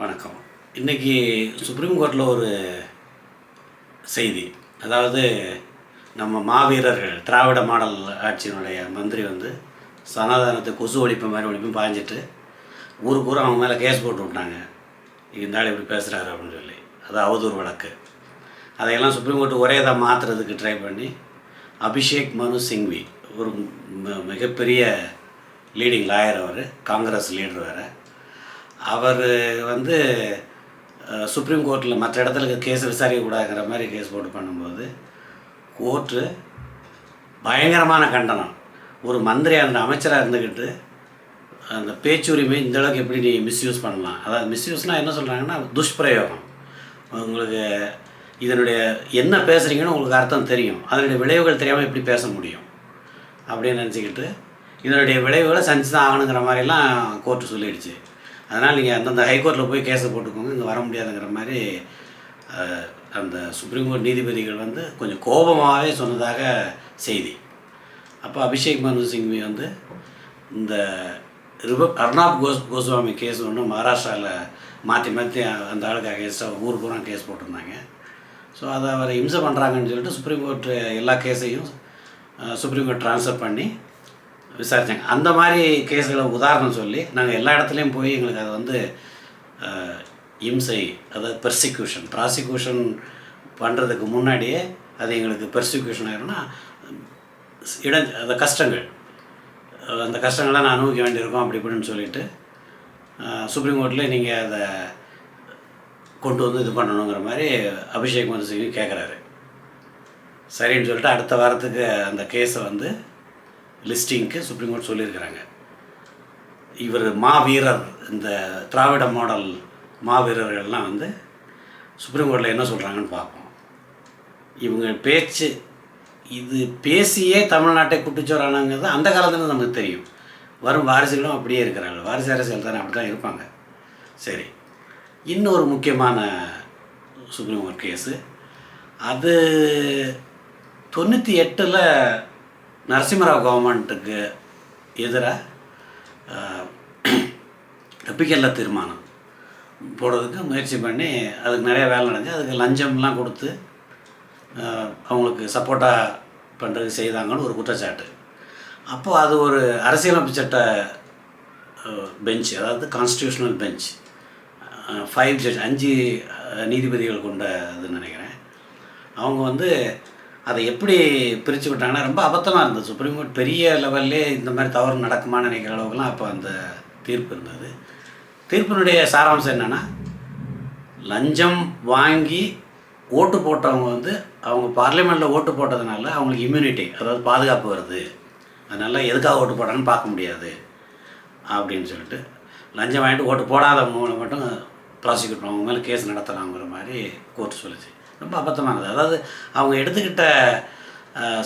வணக்கம். இன்றைக்கி சுப்ரீம் கோர்ட்டில் ஒரு செய்தி. அதாவது நம்ம மாவீரர்கள் திராவிட மாடல் ஆட்சியினுடைய மந்திரி வந்து சனாதனத்தை கொசு ஒழிப்பு மாதிரி ஒழிப்பும் பாய்ஞ்சிட்டு ஊருக்கு ஊர் அவங்க மேலே கேஸ் போட்டு விட்டாங்க. இந்த இப்படி பேசுகிறாரு அப்படின்னு சொல்லி. அது அவதூறு வழக்கு. அதையெல்லாம் சுப்ரீம் கோர்ட்டு ஒரே இதாக மாற்றுறதுக்கு ட்ரை பண்ணி அபிஷேக் மனு சிங்வி ஒரு ம- மிகப்பெரிய லீடிங் லாயர் அவர் காங்கிரஸ் லீடர் வேறு அவர் வந்து சுப்ரீம் கோர்ட்டில் மற்ற இடத்துல கேஸ் விசாரிக்கக்கூடாதுங்கிற மாதிரி கேஸ் போட்டு பண்ணும்போது கோர்ட்டு பயங்கரமான கண்டனம். ஒரு மந்திரியாக இருந்த அமைச்சராக இருந்துக்கிட்டு அந்த பேச்சுரிமை இந்தளவுக்கு எப்படி நீ மிஸ்யூஸ் பண்ணலாம்? அதாவது மிஸ்யூஸ்னால் என்ன சொல்கிறாங்கன்னா துஷ்பிரயோகம். உங்களுக்கு இதனுடைய என்ன பேசுகிறீங்கன்னு உங்களுக்கு அர்த்தம் தெரியும். அதனுடைய விளைவுகள் தெரியாமல் எப்படி பேச முடியும்? அப்படின்னு நினச்சிக்கிட்டு இதனுடைய விளைவுகளை சந்திச்சு தான் ஆகணுங்கிற மாதிரிலாம் கோர்ட்டு சொல்லிடுச்சு. அதனால் நீங்கள் அந்தந்த ஹைகோர்ட்டில் போய் கேஸை போட்டுக்கோங்க இங்கே வர முடியாதுங்கிற மாதிரி அந்த சுப்ரீம் கோர்ட் நீதிபதிகள் வந்து கொஞ்சம் கோபமாகவே சொன்னதாக செய்தி. அப்போ அபிஷேக் மனு சிங்வி வந்து இந்த ரிப அர்ணாப் கோஸ் கோஸ்வாமி கேஸ் ஒன்று மகாராஷ்டிராவில் மாற்றி மாற்றி அந்த ஆளுக்கு அகேன்ஸ்டாக ஊர் பூரா கேஸ் போட்டிருந்தாங்க. ஸோ அதை அவரை இம்சை பண்ணுறாங்கன்னு சொல்லிட்டு சுப்ரீம் கோர்ட்டு எல்லா கேஸையும் சுப்ரீம் கோர்ட் ட்ரான்ஸ்ஃபர் பண்ணி விசாரித்தாங்க அந்த மாதிரி கேஸுகளை உதாரணம் சொல்லி நாங்கள் எல்லா இடத்துலையும் போய் எங்களுக்கு அது வந்து இம்சை அதாவது பெர்சிக்யூஷன் ப்ராசிக்யூஷன் பண்ணுறதுக்கு முன்னாடியே அது எங்களுக்கு பெர்சிக்யூஷன் ஆயிரும்னா இட அந்த கஷ்டங்கள். அந்த கஷ்டங்கள்லாம் நான் அனுபவிக்க வேண்டியிருக்கோம் அப்படி இப்படின்னு சொல்லிட்டு சுப்ரீம் கோர்ட்டில் நீங்கள் அதை கொண்டு வந்து இது பண்ணணுங்கிற மாதிரி அபிஷேக் மனு சிங் கேட்குறாரு சரின்னு சொல்லிட்டு அடுத்த வாரத்துக்கு அந்த கேஸை வந்து லிஸ்டிங்க்கு சுப்ரீம் கோர்ட் சொல்லியிருக்கிறாங்க. இவர் மாவீரர் இந்த திராவிட மாடல் மாவீரர்கள்லாம் வந்து சுப்ரீம் கோர்ட்டில் என்ன சொல்கிறாங்கன்னு பார்ப்போம். இவங்க பேச்சு இது பேசியே தமிழ்நாட்டை குட்டிச்சோரானாங்கிறது அந்த காலத்துல நமக்கு தெரியும். வரும் வாரிசுகளும் அப்படியே இருக்கிறாங்க வாரிசு அரசியல் தானே அப்படி தான் இருப்பாங்க. சரி. இன்னொரு முக்கியமான சுப்ரீம் கோர்ட் கேஸு. அது தொண்ணூற்றி எட்டில் நரசிம்மராவ் கவர்மெண்ட்டுக்கு எதிராக டப்பிக்கல்ல தீர்மானம். போடுறதுக்கு முயற்சி பண்ணி அதுக்கு நிறைய வேலை நடந்துச்சு அதுக்கு லஞ்சம்லாம் கொடுத்து அவங்களுக்கு சப்போர்ட்டாக பண்ணுறதுக்கு செய்தாங்கன்னு ஒரு குற்றச்சாட்டு. அப்போது அது ஒரு அரசியலமைப்பு சட்ட பெஞ்ச் அதாவது கான்ஸ்டியூஷனல் பெஞ்ச் ஃபைவ் ஜட்ஜ் அஞ்சு நீதிபதிகள் கொண்ட இதுன்னு நினைக்கிறேன். அவங்க வந்து அதை எப்படி பிரித்து விட்டாங்கன்னா ரொம்ப அபத்தமாக இருந்தது. சுப்ரீம் கோர்ட் பெரிய லெவல்லே இந்த மாதிரி தவறு நடக்குமான்னு நினைக்கிற அளவுக்குலாம் அப்போ அந்த தீர்ப்பு இருந்தது. தீர்ப்பினுடைய சாராம்சம் என்னென்னா லஞ்சம் வாங்கி ஓட்டு போட்டவங்க வந்து அவங்க பார்லிமெண்ட்டில் ஓட்டு போட்டதுனால அவங்களுக்கு இம்யூனிட்டி அதாவது பாதுகாப்பு வருது. அதனால் எதுக்காக ஓட்டு போட்டாங்கன்னு பார்க்க முடியாது அப்படின்னு சொல்லிட்டு லஞ்சம் வாங்கிட்டு ஓட்டு போடாதவங்க மட்டும் ப்ராசிக்யூட் அவங்க மேலே கேஸ் நடத்தலாங்கிற மாதிரி கோர்ட் சொல்லுச்சு. ரொம்ப அபத்தமானது. அதாவது அவங்க எடுத்துக்கிட்ட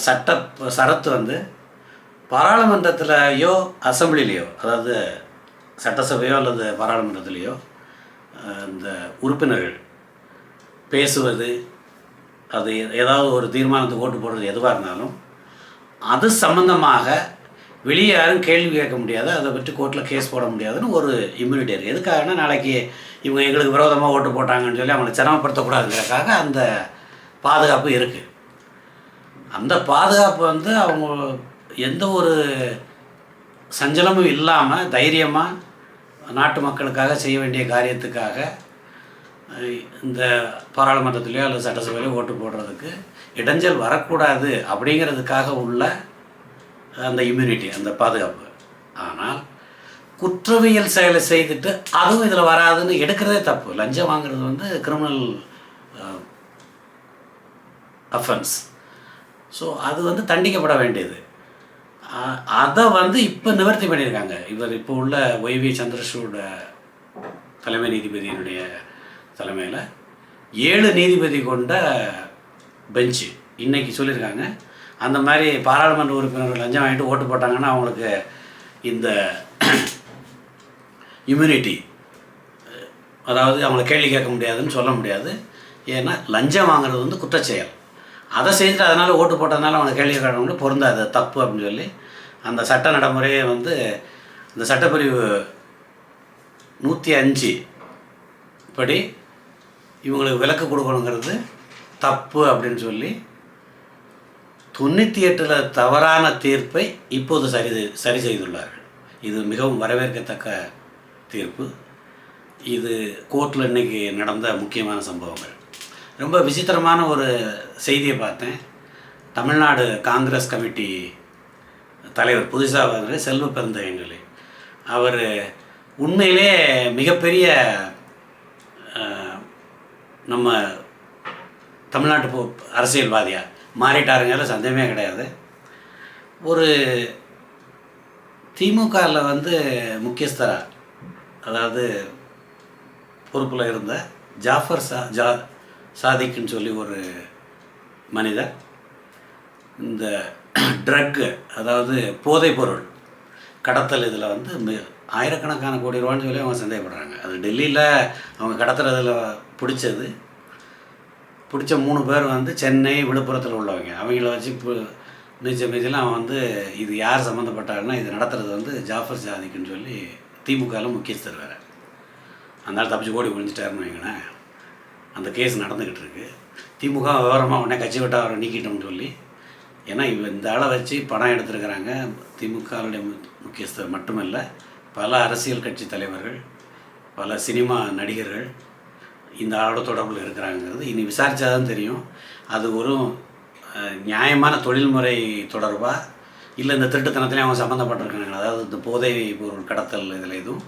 சட்ட சரத்து வந்து பாராளுமன்றத்திலையோ அசம்பிளிலேயோ அதாவது சட்டசபையோ அல்லது பாராளுமன்றத்திலேயோ இந்த உறுப்பினர்கள் பேசுவது அது ஏதாவது ஒரு தீர்மானத்துக்கு ஓட்டு போடுறது எதுவாக இருந்தாலும் அது சம்மந்தமாக வெளியே யாரும் கேள்வி கேட்க முடியாது. அதை பற்றி கோர்ட்டில் கேஸ் போட முடியாதுன்னு ஒரு இம்யூனிட்டி இருக்குது எதுக்காகனா நாளைக்கு இவங்க எங்களுக்கு விரோதமாக ஓட்டு போட்டாங்கன்னு சொல்லி அவங்களை சிரமப்படுத்தக்கூடாதுங்கிறதுக்காக அந்த பாதுகாப்பு இருக்குது அந்த பாதுகாப்பு வந்து அவங்க எந்த ஒரு சஞ்சலமும் இல்லாமல் தைரியமாக நாட்டு மக்களுக்காக செய்ய வேண்டிய காரியத்துக்காக இந்த பாராளுமன்றத்துலேயோ அல்லது சட்டசபையிலையோ ஓட்டு போடுறதுக்கு இடைஞ்சல் வரக்கூடாது அப்படிங்கிறதுக்காக உள்ள அந்த இம்யூனிட்டி அந்த பாதுகாப்பு. ஆனால் குற்றவியல் செயலை செய்துட்டு அதுவும் இதில் வராதுன்னு எடுக்கிறதே தப்பு. லஞ்சம் வாங்குறது வந்து கிரிமினல் அஃபென்ஸ் ஸோ அது வந்து தண்டிக்கப்பட வேண்டியது. அதை வந்து இப்போ நிவர்த்தி பண்ணியிருக்காங்க. இவர் இப்போ உள்ள ஒய்வி சந்திரசூட தலைமை நீதிபதியினுடைய தலைமையில் ஏழு நீதிபதி கொண்ட பெஞ்சு இன்றைக்கி சொல்லியிருக்காங்க. அந்த மாதிரி பாராளுமன்ற உறுப்பினர்கள் லஞ்சம் வாங்கிட்டு ஓட்டு போட்டாங்கன்னா அவங்களுக்கு இந்த இம்யூனிட்டி அதாவது அவங்கள கேள்வி கேட்க முடியாதுன்னு சொல்ல முடியாது. ஏன்னா லஞ்சம் வாங்குறது வந்து குற்றச்செயல். அதை செஞ்சுட்டு அதனால் ஓட்டு போட்டதுனால அவனை கேள்வி கேட்கணும்னு பொருந்தாது தப்பு அப்படின்னு சொல்லி அந்த சட்ட நடைமுறையை வந்து இந்த சட்டப்பிரிவு நூற்றி அஞ்சு படி இவங்களுக்கு விலக்கு கொடுக்கணுங்கிறது தப்பு அப்படின்னு சொல்லி தொண்ணூற்றி எட்டில் தவறான தீர்ப்பை இப்போது சரி சரி செய்துள்ளார்கள். இது மிகவும் வரவேற்கத்தக்க தீர்ப்பு. இது கோர்ட்டில் இன்னைக்கு நடந்த முக்கியமான சம்பவங்கள். ரொம்ப விசித்திரமான ஒரு செய்தியை பார்த்தேன். தமிழ்நாடு காங்கிரஸ் கமிட்டி தலைவர் புதுசாக வந்து செல்வ பெருந்தகைங்களே அவர் உண்மையிலே மிகப்பெரிய நம்ம தமிழ்நாட்டு அரசியல்வாதியாக அரசியல்வாதியா? சந்தேகமே கிடையாது. ஒரு திமுகவில் வந்து முக்கியஸ்தராக அதாவது பொறுப்பில் இருந்த ஜாஃபர் சா ஜா சாதிக்குன்னு சொல்லி ஒரு மனிதர். இந்த ட்ரக்கு அதாவது போதைப்பொருள் கடத்தல் இதில் வந்து மி- ஆயிரக்கணக்கான கோடி ரூபான்னு சொல்லி அவங்க சந்தேகப்படுறாங்க. அது டெல்லியில் அவங்க கடத்துறதில் பிடிச்சது. பிடிச்ச மூணு பேர் வந்து சென்னை விழுப்புரத்தில் உள்ளவங்க. அவங்கள வச்சு பு- மீச்சலாம் அவன் வந்து இது யார் சம்மந்தப்பட்டாருன்னா இது நடத்துறது வந்து ஜாஃபர் சாதிக்குன்னு சொல்லி திமுகவில் முக்கியஸ்தர் வேறு. அதனால் தப்பிச்சு ஓடி ஒழிஞ்சிட்டாருன்னு வைங்களேன். அந்த கேஸ் நடந்துக்கிட்டு இருக்கு திமுக விவரமாக உடனே கட்சி விட்டா அவரை நீக்கிட்டோம்னு சொல்லி ஏன்னா இவ இந்த ஆளை வச்சு பணம் எடுத்திருக்கிறாங்க. திமுகவுடைய முக்கியஸ்தர் மட்டுமல்ல பல அரசியல் கட்சி தலைவர்கள் பல சினிமா நடிகர்கள் இந்த ஆளோட தொடர்பில் இருக்கிறாங்கிறது. இனி விசாரித்தா தான் தெரியும். அது ஒரு நியாயமான தொழில்முறை தொடர்பாக இல்லை இந்த திருட்டுத்தனத்திலே அவங்க சம்மந்தப்பட்டிருக்காங்க அதாவது இந்த போதை பொருள் கடத்தல் இதில் எதுவும்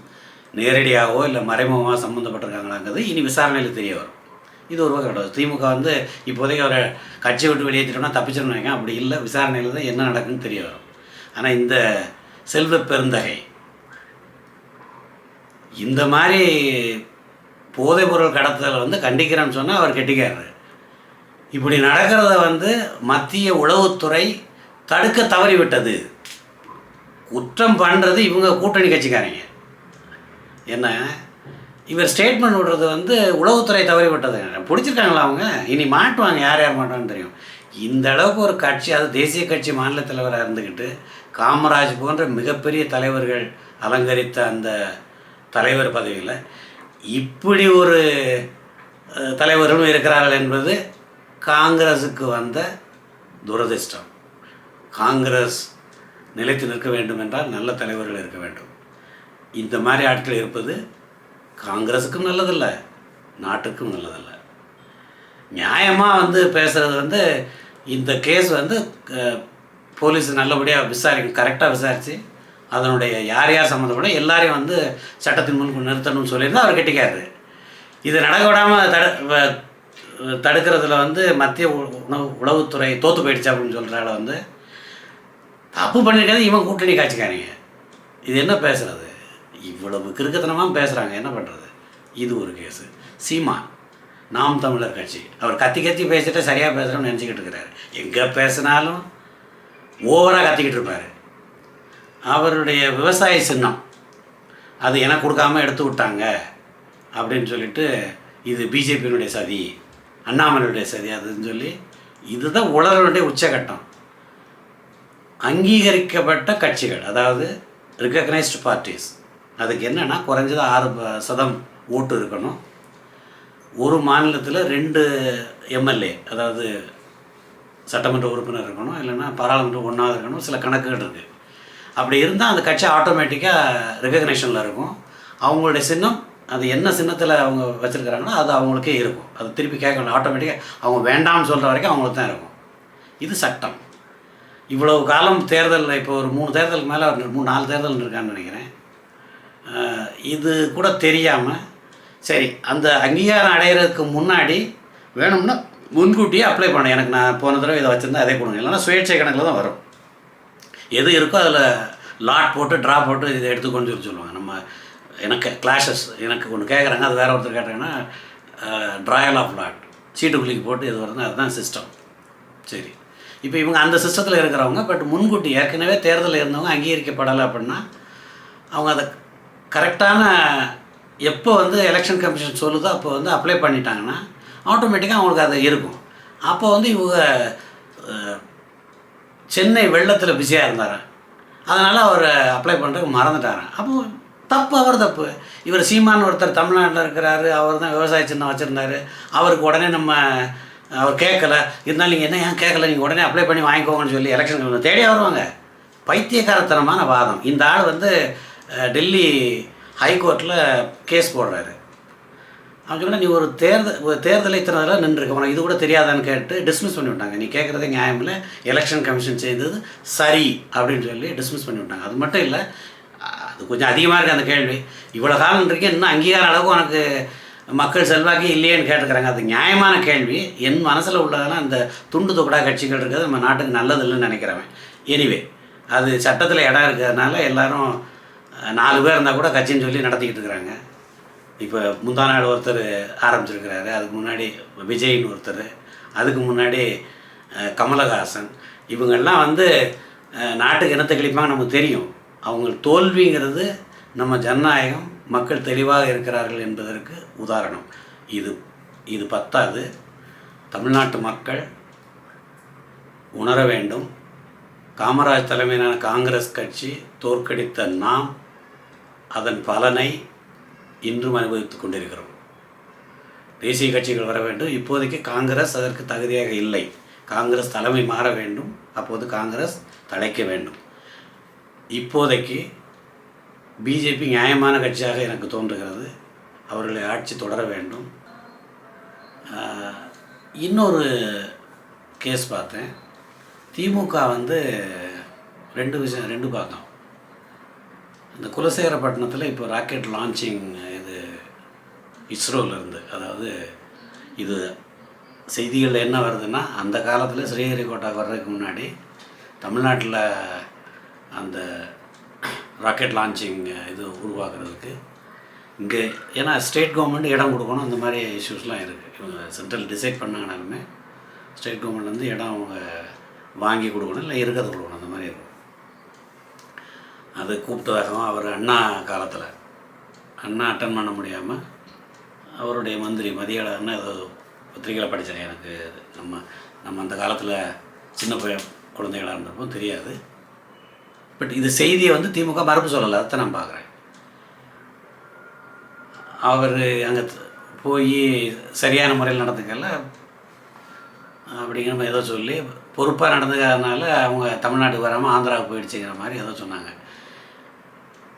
நேரடியாகவோ இல்லை மறைமுகமாக சம்மந்தப்பட்டிருக்காங்களாங்கிறது இனி விசாரணையில் தெரிய வரும். இது ஒரு வகை கிடையாது திமுக வந்து இப்போதைக்கு அவரை கட்சி விட்டு வெளியேற்றிட்டோம்னா தப்பிச்சிடணும் அப்படி இல்லை விசாரணையில் தான் என்ன நடக்குன்னு தெரிய வரும். ஆனால் இந்த செல்வ பெருந்தகை இந்த மாதிரி போதைப் பொருள் கடத்தலை வந்து கண்டிக்கிறேன்னு சொன்னால் அவர் கெட்டிக்காரு இப்படி நடக்கிறத வந்து மத்திய உளவுத்துறை தடுக்க தவறிவிட்டது. குற்றம் பண்ணுறது இவங்க கூட்டணி கட்சிக்காரங்க. என்ன? இவர் ஸ்டேட்மெண்ட் விடுறது வந்து உளவுத்துறை தவறிவிட்டது. பிடிச்சிருக்காங்களா அவங்க? இனி மாட்டுவாங்க. யார் யார் மாட்டான்னு தெரியும். இந்த அளவுக்கு ஒரு கட்சி அது தேசிய கட்சி மாநில தலைவராக இருந்துக்கிட்டு காமராஜ் போன்ற மிகப்பெரிய தலைவர்கள் அலங்கரித்த அந்த தலைவர் பதவியில் இப்படி ஒரு தலைவரும் தலைவர்களும் இருக்கிறார்கள் என்பது காங்கிரஸுக்கு வந்த துரதிர்ஷ்டம். காங்கிரஸ் நிலைத்து நிற்க வேண்டும் என்றால் நல்ல தலைவர்கள் இருக்க வேண்டும். இந்த மாதிரி ஆட்கள் இருப்பது காங்கிரஸுக்கும் நல்லதில்ல நாட்டுக்கும் நல்லதில்ல. நியாயமாக வந்து பேசுகிறது வந்து இந்த கேஸ் வந்து போலீஸ் நல்லபடியாக விசாரிக்கும் கரெக்டாக விசாரித்து அதனுடைய யார் யார் சம்மந்தப்பட எல்லாரையும் வந்து சட்டத்தின் முன் நிறுத்தணும்னு சொல்லியிருந்தா அவர் கெட்டிக்காரு இது நடக்க விடாமல் தடு வ- தடுக்கிறதுல வந்து மத்திய உ- உணவு உளவுத்துறை தோற்று போயிடுச்சு அப்படின்னு சொல்கிறால வந்து அப்போ பண்ணியிருக்காது இவன் கூட்டணி காட்சிக்காரங்க. இது என்ன பேசுறது? இவ்வளவு கிறுக்கத்தனமாக பேசுகிறாங்க என்ன பண்ணுறது இது ஒரு கேஸு. சீமான் நாம் தமிழர் கட்சி. அவர் கத்தி கத்தி பேசிட்டு சரியாக பேசுகிறோம்னு நினச்சிக்கிட்டு இருக்கிறாரு. எங்கே பேசினாலும் ஓவராக கத்திக்கிட்டு இருப்பார். அவருடைய விவசாய சின்னம் அது எனக்கு கொடுக்காம எடுத்து விட்டாங்க அப்படின்னு சொல்லிட்டு இது பிஜேபியினுடைய சதி அண்ணாமலையுடைய சதி அதுன்னு சொல்லி இதுதான் உலகனுடைய உச்சகட்டம். அங்கீகரிக்கப்பட்ட கட்சிகள் அதாவது ரிகக்னைஸ்டு பார்ட்டிஸ் அதுக்கு என்னென்னா குறைஞ்சது ஆறு சதம் ஓட்டு இருக்கணும். ஒரு மாநிலத்தில் ரெண்டு எம்எல்ஏ அதாவது சட்டமன்ற உறுப்பினர் இருக்கணும் இல்லைன்னா பாராளுமன்ற ஒன்றாவது இருக்கணும் சில கணக்குகள் இருக்குது அப்படி இருந்தால் அந்த கட்சி ஆட்டோமேட்டிக்காக ரெகக்னேஷனில் இருக்கும். அவங்களுடைய சின்னம் அது என்ன சின்னத்தில் அவங்க வச்சுருக்கிறாங்களோ அது அவங்களுக்கே இருக்கும். அது திருப்பி கேட்கணும் ஆட்டோமேட்டிக்காக அவங்க வேண்டாம்னு சொல்கிற வரைக்கும் அவங்களுக்கு தான் இருக்கும். இது சட்டம். இவ்வளவு காலம் தேர்தல் இப்போ ஒரு மூணு தேர்தலுக்கு மேலே அவர் மூணு நாலு தேர்தல் இருக்கான்னு நினைக்கிறேன். இது கூட தெரியாமல் சரி அந்த அங்கீகாரம் அடையிறதுக்கு முன்னாடி வேணும்னா முன்கூட்டியே அப்ளை பண்ண. எனக்கு நான் போன தடவை இதை வச்சுருந்தா அதே கொடுங்க. இல்லைன்னா சுயேட்சை கணக்கில் தான் வரும். எது இருக்கோ அதில் லாட் போட்டு ட்ரா போட்டு இதை எடுத்துக்கொண்டு சொல்லி சொல்லுவாங்க. நம்ம எனக்கு கிளாஷஸ் எனக்கு ஒன்று கேட்குறாங்க அது வேறு ஒருத்தர் கேட்டாங்கன்னா ட்ராயல் ஆஃப் லாட் சீட்டுக்குள்ளிக்கு போட்டு இது வருதுன்னா அதுதான் சிஸ்டம் சரி. இப்போ இவங்க அந்த சிஸ்டத்தில் இருக்கிறவங்க பட் முன்கூட்டி ஏற்கனவே தேர்தலில் இருந்தவங்க அங்கீகரிக்கப்படலை அப்படின்னா அவங்க அதை கரெக்டான எப்போ வந்து எலெக்ஷன் கமிஷன் சொல்லுதோ அப்போ வந்து அப்ளை பண்ணிட்டாங்கன்னா ஆட்டோமேட்டிக்காக அவங்களுக்கு அது இருக்கும். அப்போ வந்து இவங்க சென்னை வெள்ளத்தில் பிஸியாக இருந்தார். அதனால் அவர் அப்ளை பண்ணுறதுக்கு மறந்துட்டார். அப்போ தப்பு அவர் தப்பு. இவர் சீமான் ஒருத்தர் தமிழ்நாட்டில் இருக்கிறாரு அவர் தான் விவசாய சின்னம் வச்சுருந்தாரு. அவருக்கு உடனே நம்ம அவர் கேட்கல. இருந்தாலும் நீங்கள் என்ன ஏன் கேட்கல? நீங்கள் உடனே அப்ளை பண்ணி வாங்கிக்கோங்கன்னு சொல்லி எலெக்ஷன் தேடியே வருவாங்க. பைத்தியக்காரத்தனமான வாதம். இந்த ஆள் வந்து டெல்லி ஹைகோர்ட்டில் கேஸ் போடுறாரு. அவன் சொன்னால் நீ ஒரு தேர்தல் ஒரு தேர்தலை இத்தனை நின்றுருக்க. உனக்கு இது கூட தெரியாதான்னு கேட்டு டிஸ்மிஸ் பண்ணி விட்டாங்க. நீ கேட்குறதே நியாயம் இல்லை. எலெக்ஷன் கமிஷன் செய்தது சரி அப்படின்னு சொல்லி டிஸ்மிஸ் பண்ணி விட்டாங்க. அது மட்டும் இல்லை அது கொஞ்சம் அதிகமாக இருக்குது அந்த கேள்வி. இவ்வளோ காலம் இருக்கே இன்னும் அங்கீகார அளவுக்கு உனக்கு மக்கள் செல்வாக்கு இல்லையேன்னு கேட்டுக்கிறாங்க. அது நியாயமான கேள்வி. என் மனசில் உள்ளதெல்லாம் அந்த துண்டு துக்கடா கட்சிகள் இருக்கிறது நம்ம நாட்டுக்கு நல்லது இல்லைன்னு நினைக்கிறவன். எனிவே அது சட்டத்தில் இடம் இருக்கிறதுனால எல்லோரும் நாலு பேர் இருந்தால் கூட கட்சின்னு சொல்லி நடத்திக்கிட்டு இருக்கிறாங்க. இப்போ முந்தா நாள் ஒருத்தர் ஆரம்பிச்சிருக்கிறாரு. அதுக்கு முன்னாடி விஜய்னு ஒருத்தர். அதுக்கு முன்னாடி கமலஹாசன். இவங்கெல்லாம் வந்து நாட்டுக்கு இனத்தை கழிப்பாங்க நமக்கு தெரியும். அவங்க தோல்விங்கிறது நம்ம ஜனநாயகம் மக்கள் தெளிவாக இருக்கிறார்கள் என்பதற்கு உதாரணம். இது இது பத்தாது தமிழ்நாட்டு மக்கள் உணர வேண்டும். காமராஜ் தலைமையிலான காங்கிரஸ் கட்சி தோற்கடித்த நாம் அதன் பலனை இன்றும் அனுபவித்துக் கொண்டிருக்கிறோம். தேசிய கட்சிகள் வர வேண்டும். இப்போதைக்கு காங்கிரஸ் அதற்கு தகுதியாக இல்லை. காங்கிரஸ் தலைமை மாற வேண்டும். அப்போது காங்கிரஸ் தழைக்க வேண்டும். இப்போதைக்கு பிஜேபி நியாயமான கட்சியாக எனக்கு தோன்றுகிறது. அவர்களை ஆட்சி தொடர வேண்டும். இன்னொரு கேஸ் பார்த்தேன். திமுக வந்து ரெண்டு விஷயம் ரெண்டு பார்த்தோம் இந்த குலசேகரப்பட்டினத்தில் இப்போ ராக்கெட் லான்ச்சிங் இது இஸ்ரோலிருந்து அதாவது இது செய்திகளில் என்ன வருதுன்னா அந்த காலத்தில் ஸ்ரீஹரிகோட்டா வர்றதுக்கு முன்னாடி தமிழ்நாட்டில் அந்த ராக்கெட் லான்ச்சிங் uh, இது உருவாக்குறதுக்கு. இங்கே ஏன்னா ஸ்டேட் கவர்மெண்ட் இடம் கொடுக்கணும் அந்த மாதிரி இஷ்யூஸ்லாம் இருக்குது இவங்க சென்ட்ரல் டிசைட் பண்ணாங்கனாலுமே ஸ்டேட் கவர்மெண்ட் வந்து இடம் அவங்க வாங்கி கொடுக்கணும் இல்லை இருக்கிறது கொடுக்கணும் அந்த மாதிரி இருக்கும். அது கூப்பிட்டதாகவும் அவர் அண்ணா காலத்தில் அண்ணா அட்டன் பண்ண முடியாமல் அவருடைய மந்திரி மதியாளர்னு ஏதோ பத்திரிகையில் படித்தேன் எனக்கு நம்ம நம்ம அந்த காலத்தில் சின்ன பைய குழந்தைகளாக இருந்திருப்போம் தெரியாது. பட் இது செய்தியை வந்து திமுக மறுப்பு சொல்லலை அதை நான் பார்க்குறேன். அவர் அங்கே போய் சரியான முறையில் நடந்துக்கல. அப்படிங்கிற மாதிரி ஏதோ சொல்லி பொறுப்பாக நடந்துக்கிறதுனால அவங்க தமிழ்நாட்டுக்கு வராமல் ஆந்திராவுக்கு போயிடுச்சுங்கிற மாதிரி ஏதோ சொன்னாங்க.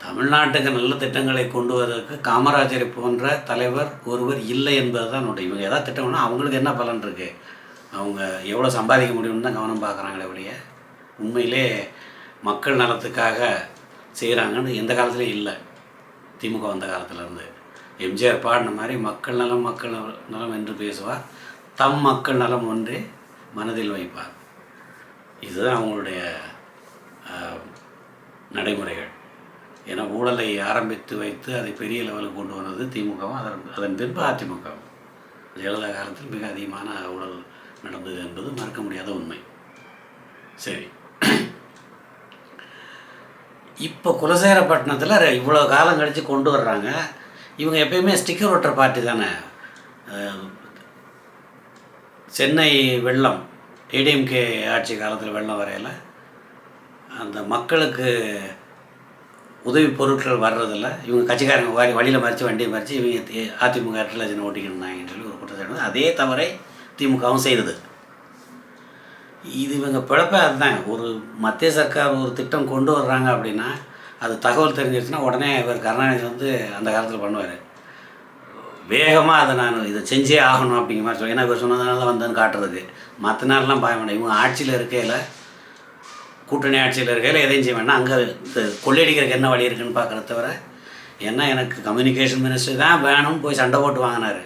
தமிழ்நாட்டுக்கு நல்ல திட்டங்களை கொண்டு வருவதற்கு காமராஜரை போன்ற தலைவர் ஒருவர் இல்லை என்பது தான் என்னுடைய இவங்க எதாவது திட்டம்னா அவங்களுக்கு என்ன பலன் இருக்குது அவங்க எவ்வளோ சம்பாதிக்க முடியும்னு தான் கவனம் பார்க்குறாங்களே ஒழிய உண்மையிலே மக்கள் நலத்துக்காக செய்கிறாங்கன்னு எந்த காலத்துலேயும் இல்லை. திமுக வந்த காலத்துலேருந்து. எம்ஜிஆர் பாடின மாதிரி மக்கள் நலம் மக்கள் நலம் என்று பேசுவார். தம் மக்கள் நலம் ஒன்றே மனதில் வைப்பார். இதுதான் அவங்களுடைய நடைமுறைகள். ஏன்னா ஊழலை ஆரம்பித்து வைத்து அதை பெரிய லெவலுக்கு கொண்டு வந்தது திமுகவும் அதன் அதன் பின்பு அதிமுகவும். ஜெயலலிதா காலத்தில் மிக அதிகமான ஊழல் நடந்தது என்பது மறக்க முடியாத உண்மை. சரி. இப்போ குலசேரப்பட்டினத்தில் இவ்வளோ காலம் கழித்து கொண்டு வர்றாங்க. இவங்க எப்பயுமே ஸ்டிக்கர் ஒட்டுற பார்ட்டி தானே? சென்னை வெள்ளம் ஏடிஎம்கே ஆட்சி காலத்தில் வெள்ளம் வரையில் அந்த மக்களுக்கு உதவி பொருட்கள் வர்றதில்ல இவங்க கட்சிக்காரங்க வாரி வழியில் மறித்து வண்டியை மறித்து இவங்க அதிமுக ரெட்டலஜனை ஓட்டிக்கிட்டு சொல்லி ஒரு குற்றச்சாட்டு. அதே தவறை திமுகவும் செய்தது. இது இவங்க பிழப்பே அதுதான். ஒரு மத்திய சர்க்கார் ஒரு திட்டம் கொண்டு வர்றாங்க அப்படின்னா அது தகவல் தெரிஞ்சிருச்சுன்னா உடனே இவர் கருணாநிதி வந்து அந்த காலத்தில் பண்ணுவார். வேகமாக அதை நான் இதை செஞ்சே ஆகணும் அப்படிங்கிற மாதிரி சொல்லி ஏன்னா இவர் சொன்னதுனால தான் வந்தேன்னு காட்டுறதுக்கு. மற்ற நாள்லாம் பாய வேண்டாம் இவங்க ஆட்சியில் இருக்கையில் கூட்டணி ஆட்சியில் இருக்கையில் எதையும் செய்ய வேண்டாம். அங்கே கொள்ளையடிக்கிறதுக்கு என்ன வழி இருக்குன்னு பார்க்குறத தவிர ஏன்னா எனக்கு கம்யூனிகேஷன் மினிஸ்டர் தான் வேணும்னு போய் சண்டை போட்டு வாங்கினார்.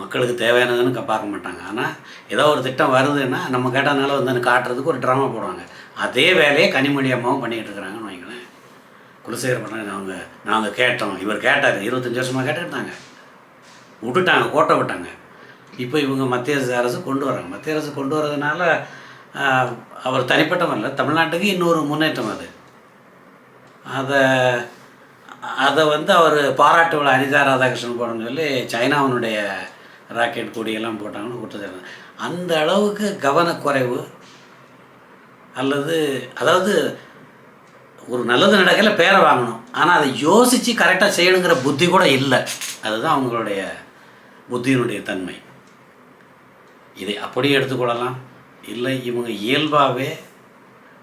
மக்களுக்கு தேவையானதுன்னு பார்க்க மாட்டாங்க. ஆனால் ஏதோ ஒரு திட்டம் வருதுன்னா நம்ம கேட்டதுனால வந்து காட்டுறதுக்கு ஒரு ட்ராமா போடுவாங்க. அதே வேலையை கனிமொழி அம்மாவும் பண்ணிகிட்டு இருக்கிறாங்கன்னு வைங்களேன். குலசேகர பண்ண நாங்கள் நாங்கள் கேட்டோம். இவர் கேட்டார். இருபத்தஞ்சி வருஷமாக கேட்டுக்கிட்டாங்க. விட்டுட்டாங்க கோட்டை விட்டாங்க. இப்போ இவங்க மத்திய அரசு கொண்டு வராங்க. மத்திய அரசு கொண்டு வரதுனால அவர் தனிப்பட்டவன் இல்லை. தமிழ்நாட்டுக்கு இன்னொரு முன்னேற்றம் அது. அதை அதை வந்து அவர் பாராட்டு விழா அனிதா ராதாகிருஷ்ணன் போடணும்னு சொல்லி சைனாவினுடைய ராக்கெட் கொடியெல்லாம் போட்டாங்கன்னு குற்றச்சாட்டு அந்த அளவுக்கு கவனக்குறைவு அல்லது அதாவது ஒரு நல்லது நடக்கல பேரை வாங்கணும். ஆனால் அதை யோசித்து கரெக்டாக செய்யணுங்கிற புத்தி கூட இல்லை. அதுதான் அவங்களுடைய புத்தியினுடைய தன்மை. இதை அப்படியே எடுத்துக்கொள்ளலாம் இல்லை இவங்க இயல்பாகவே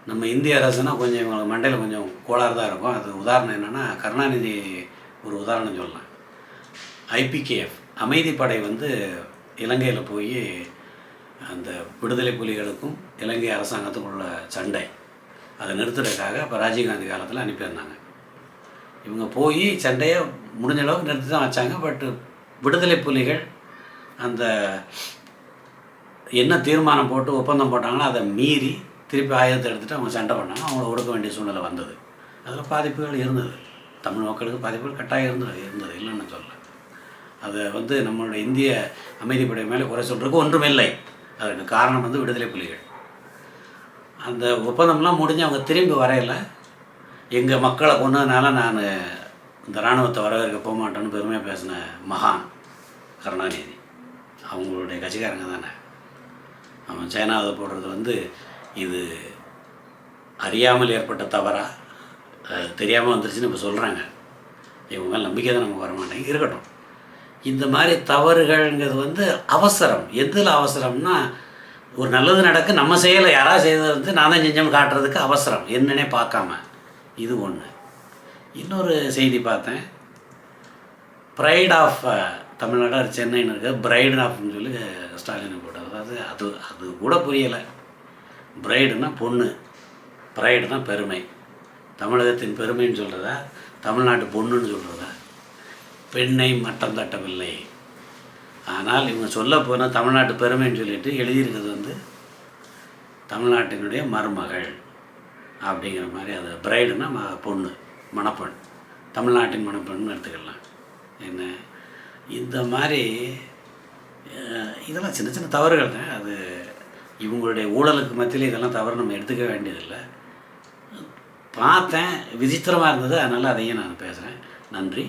நம்ம இந்திய அரசுனா கொஞ்சம் இவங்களுக்கு மண்டையில் கொஞ்சம் கோளாறு தான் இருக்கும். அது உதாரணம் என்னென்னா கருணாநிதி ஒரு உதாரணம் சொல்லலாம். ஐபிகேஎஃப் அமைதிப்படை வந்து இலங்கையில் போய் அந்த விடுதலை புலிகளுக்கும் இலங்கை அரசாங்கத்துக்கும் உள்ள சண்டை. அதை நிறுத்துறதுக்காக இப்போ ராஜீவ்காந்தி காலத்தில் அனுப்பியிருந்தாங்க. இவங்க போய் சண்டையை முடிஞ்ச அளவுக்கு நிறுத்தி தான் வச்சாங்க. பட்டு விடுதலை புலிகள் அந்த என்ன தீர்மானம் போட்டு ஒப்பந்தம் போட்டாங்களோ அதை மீறி திருப்பி ஆயுதத்தை எடுத்துகிட்டு அவங்க சண்டை பண்ணாங்க. அவங்கள ஒடுக்க வேண்டிய சூழ்நிலை வந்தது. அதில் பாதிப்புகள் இருந்தது. தமிழ் மக்களுக்கு பாதிப்புகள் கட்டாயம் இருந்தது இருந்தது. இல்லைன்னு சொல்லலை. அதை வந்து நம்மளுடைய இந்திய அமைதிப்படை மேலே குறை சொல்கிறதுக்கு ஒன்றுமில்லை. அதற்கு காரணம் வந்து விடுதலை புலிகள். அந்த ஒப்பந்தம்லாம் முடிஞ்சு அவங்க திரும்பி வரையில. எங்கள் மக்களை கொண்டதுனால நான் இந்த இராணுவத்தை வரவேற்க போக மாட்டேன்னு பெருமையாக பேசின மகான் கருணாநிதி. அவங்களுடைய கட்சிக்காரங்க தானே. அவன் சைனாவை போடுறது வந்து இது அறியாமல் ஏற்பட்ட தவறா? தெரியாமல் வந்துருச்சுன்னு இப்போ சொல்கிறாங்க இவங்க நம்பிக்கை தான் நமக்கு வரமாட்டேங்க இருக்கட்டும். இந்த மாதிரி தவறுகள்ங்கிறது வந்து அவசரம். எதில் அவசரம்னா ஒரு நல்லது நடக்க நம்ம செய்யலை யாராவது செய்தது வந்து நான் தான் செஞ்சோம் காட்டுறதுக்கு அவசரம். என்னன்னே பார்க்காம. இது ஒன்று இன்னொரு செய்தி பார்த்தேன். ப்ரைட் ஆஃப் தமிழ்நாடு சென்னைன்னு இருக்க. பிரைட் ஆஃப்னு சொல்லி ஸ்டாலின் போட்டார். அதாவது அது அது கூட புரியலை. பிரைடுனா பொண்ணு. ப்ரைடுனா பெருமை. தமிழகத்தின் பெருமைன்னு சொல்கிறதா தமிழ்நாட்டு பொண்ணுன்னு சொல்கிறதா பெண்ணை மட்டம் தட்டவில்லை. ஆனால் இவங்க சொல்ல போனால் தமிழ்நாட்டு பெருமைன்னு சொல்லிட்டு எழுதியிருக்கிறது வந்து தமிழ்நாட்டினுடைய மருமகள் அப்படிங்கிற மாதிரி அது பிரைடுனா பொண்ணு மணப்பெண் தமிழ்நாட்டின் மணப்பெண்னு எடுத்துக்கலாம். என்ன? இந்த மாதிரி இதெல்லாம் சின்ன சின்ன தவறுகள் தான். அது இவங்களுடைய ஊழலுக்கு மத்தியில் இதெல்லாம் தவறு நம்ம எடுத்துக்க வேண்டியதில்லை. பார்த்தேன் விசித்திரமாக இருந்தது. அதனால் அதையும் நான் பேசுகிறேன் நன்றி.